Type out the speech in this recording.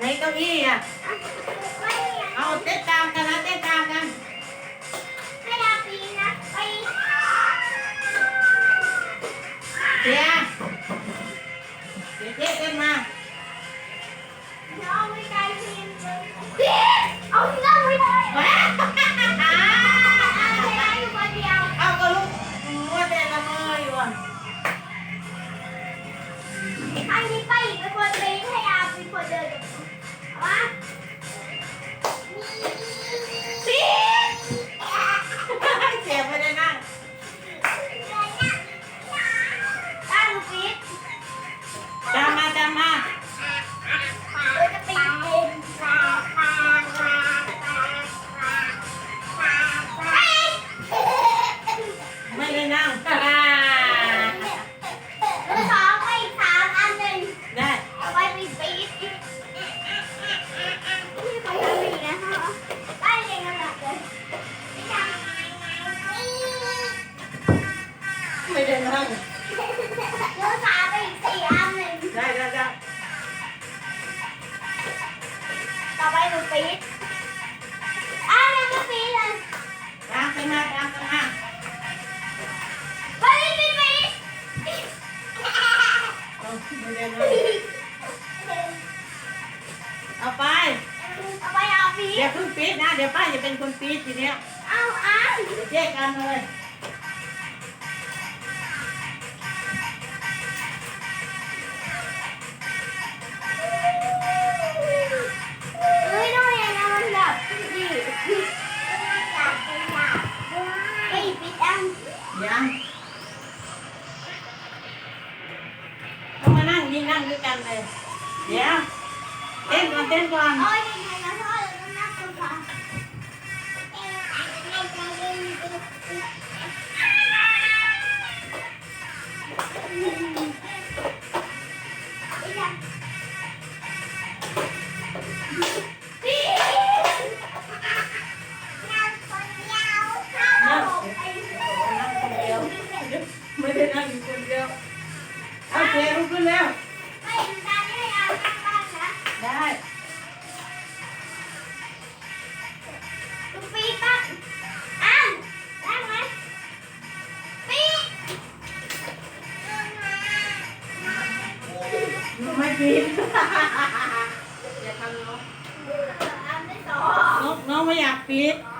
ในเก้าอี้อะ เอาเต้นตามกันนะเต้นตามกันให้ยาปีนะปเสีเดี๋ยวเจ๊เต้นมา นี้ไปอีกเป็นคนเป็นให้ยาเป็นคนเดินกับว่า ไม่ได้นั่งแล้วสามไปอีกสี่อันหนึ่งได้ได้ได้ต่อไปหนูปี๊ดอะยังไม่ปี๊ดเลยตามกันมาตามกันมาไปปี๊ดปี๊ดเอาไม่ได้นั่งเอาไปเอาไปเอาปี๊เดี๋ยดวเพิ่งปี๊ดนะ เดี๋ยวป้าจะเป็นคนปี๊ดทีเนี้ยเอาอัน เดี๋ยวเจ๊กันเลย ยังต้องมานั่งยิงนั่งด้วยกันเลย เดี๋ยวเต้นก่อนเต้นก่อน โอ้ยยังไงนะพ่อเราต้องนั่งตัวก่อนปี๊ ไม่ปีนอย่าทำน้องอันที่สองน้องน้องไม่อยากปีดอ๋